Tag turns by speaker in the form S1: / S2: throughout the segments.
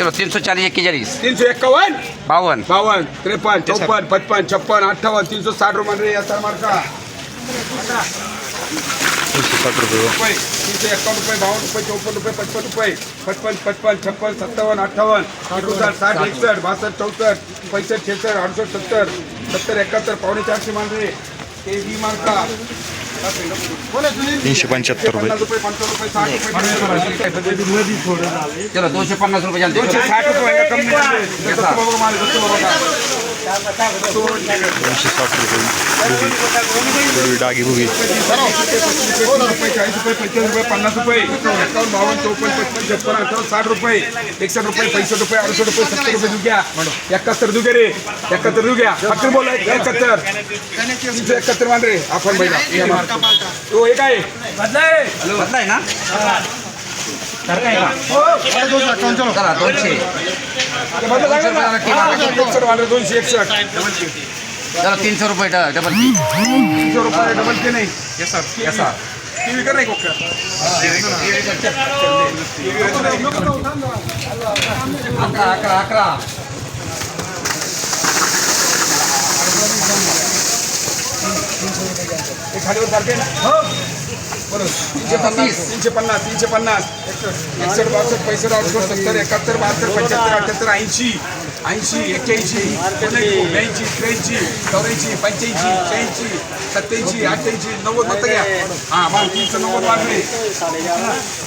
S1: चलो तीन सौ चालीस एक्केचाळीस
S2: तीनशे एक्कावन्न
S1: बावन्न
S2: बावन्न त्रेपन्न चौपन्न पचपन्न छप्पन अठ्ठावन्न तीनशे साठ रुपये रे याचा मार्का।
S3: तीनशे साठ रुपये।
S2: एकावन्न रुपये बावन्न रुपये चौपन्न रुपये पचपन्न रुपये पचपन्न पचपन्न छप्पन सत्तावन्न अठ्ठावन्न अठ्ठावन्न साठ एकसष्ट बासष्ट चौसष्ट पैसष्ट छेसष्ट अडुसष्ट सत्तर सत्तर एकाहत्तर पावणे चारशे मांडरे ते वी मार्का।
S3: तीनशे पंच्याहत्तर रुपये
S1: चलो दोनशे पन्नास रुपये चालते
S2: दोनशे साठ रुपये
S3: साठ रुपये डागी भुगी
S2: चाळीस रुपये पंचवीस रुपये पन्नास रुपये छप्पन साठ रुपये एकसष्ट रुपये पैसष्ट रुपये अडुसष्ट रुपये सत्तर रुपये दुग्या एकाहत्तर दुगे रे एकाहत्तर बोला एकाहत्तर तो बदलाय
S1: बदलाय ना चला दोनशे
S2: एकसष्ट मान रे दोनशे एकसष्ट
S1: चला तीनशे रुपये डबल
S2: तीनशे रुपये डबल के नाही यसा टीव्ही कर खालीवर चालते ना? हो. बरोबर तीनशे पन्नास तीनशे पन्नास तीनशे पन्नास. एकसष्ट बासष्ट पैसष्ट अडुसष्ट सत्तर एकाहत्तर बहात्तर पंच्याहत्तर अठ्याहत्तर ऐंशी. ऐंशी एक्क्याऐंशी ब्याऐंशी त्र्याऐंशी चौऱ्याऐंशी पंच्याऐंशी शहाऐंशी सत्याऐंशी अठ्ठ्याऐंशी नव्वद मत घ्या. हां मग तीनशे नव्वद वाढले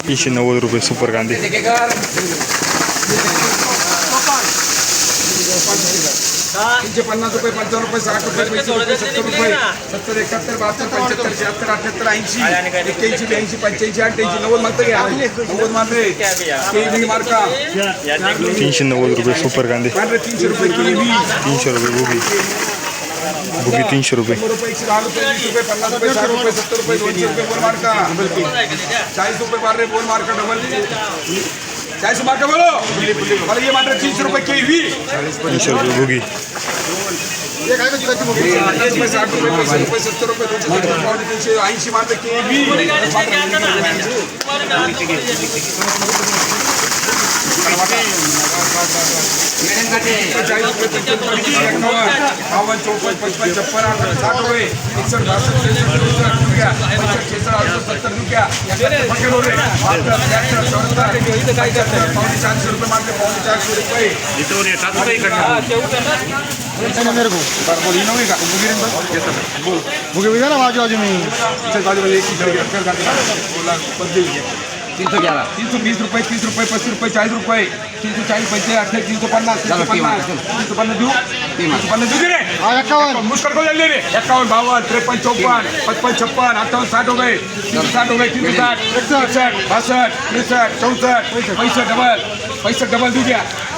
S3: तीनशे नव्वद रुपये सुपर कांदे.
S2: तीनशे पन्नास रुपये पंचावन्न रुपये साठ रुपये पैसे सत्तर रुपये सत्तर एकाहत्तर बहात्तर पंच्याहत्तर शहात्तर अठ्याहत्तर ऐंशी एक्क्याऐंशी ब्याऐंशी पंच्याऐंशी अठ्ठ्याऐंशी नव्वद मत घ्या नव्वद मारले केवी मार्का
S3: तीनशे नव्वद रुपये सुपर कांदे
S2: तीनशे
S3: तीनशे रुपये भुगी भुगी तीनशे रुपये
S2: पन्नास रुपये साठ रुपये सत्तर रुपये दोनशे मार्का डबल चाळीस मार्का बोलो? मला ये मारले तीनशे रुपये केवी
S3: तीनशे रुपये भुगी
S2: चाळीस रुपये साठ रुपये पैसे रुपये सत्तर रुपये दोनशे साठ रुपये पावणे तीनशे ऐंशी रुपये पंचवीस रुपये एकावन्न बावन्न चौपन्न पचपन्न छप्पन साठ रुपये एकसष्ट बासष्ट त्रेसष्ट चौसष्ट रुपया पंचवीस छेसष्ट सत्तर रुपया बहात्तर त्र्याहत्तर चौहत्तर पंच्याहत्तर पावणे चारशे रुपये मागले पावणे चारशे रुपये
S1: तीन सौ ग्यारह
S2: तीन सौ बीस रुपये तीस रुपये पच्चीस रुपये चाळीस रुपये तीन सौ चाळीस पंचे अठ्ठावीस तीन सौ पन्नास तीन सौ पन्नास तीन सौ पन्नास
S1: आहे.
S2: तीन सौ पन्नास की रे मुश्किल को जल्दी रे एकावन्न बावन त्रेपन्न चौपन पचपन छप्पन अट्ठावन साठ हो गए तीन सौ साठ हो गए तीन सौ साठ इकसठ बासठ तिरसठ चौसठ पैंसठ डबल पैंसठ डबल देऊ द्या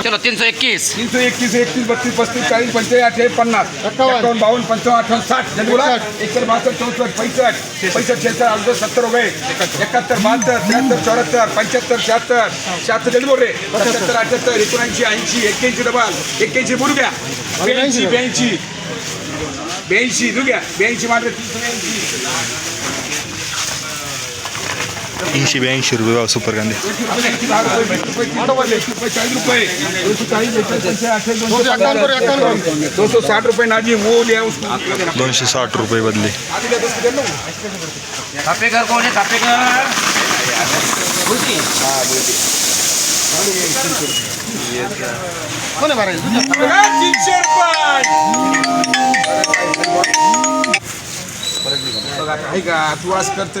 S2: चलो
S1: चलो तीन सौ इक्कीस
S2: तीन सौ एकतीस एकतीस बत्तीस पस्तीस चाळीस पंचेचाळीस अठ्ठावीस पन्नास. एकावन्न. बावन्न पंचावन्न अठ्ठावन्न साठ. जल्दी बोला. एकसष्ट बासष्ट चौसष्ट पैंसठ पैंसठ छेसष्ट अडुसष्ट सत्तर हो गए एकाहत्तर बहात्तर त्र्याहत्तर चौऱ्याहत्तर पंच्याहत्तर शहात्तर. शहात्तर जल्दी बोल रे सत्याहत्तर अठ्याहत्तर एकोणऐंशी ऐंशी एक्क्याऐंशी डबल. एक्क्याऐंशी बोलू घ्या ब्याऐंशी ब्याऐंशी. ब्याऐंशी दू घ्या ब्याऐंशी मात्र
S3: तीनशे ब्याऐंशी. रुपये भाव सुपर कांदे
S2: दोनशे साठ रुपये नाजी वो लिया उसको
S3: दोनशे साठ रुपये बदले
S2: तीनशे रुपये का तू आज करते.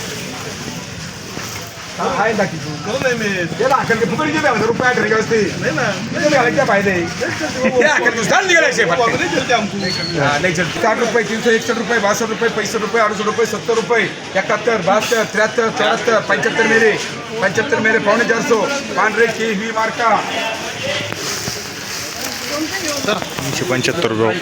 S2: आहे ना तू त्याला अकल के फुकट किती हजार रुपये आठ असते. क्या फायदे. हे अकल तू स्थान निघालायचे नाही चल. साठ रुपये तीनशे एकसष्ट रुपये बासष्ट रुपये पैंसष्ट रुपये अडुसष्ट रुपये सत्तर रुपये एकाहत्तर बहात्तर त्र्याहत्तर चौहत्तर पंच्याहत्तर मेरे. पंच्याहत्तर मेरे पावणे चारसो पांढरे की ही मार्का.
S3: तीनशे पंच्याहत्तर रुपये.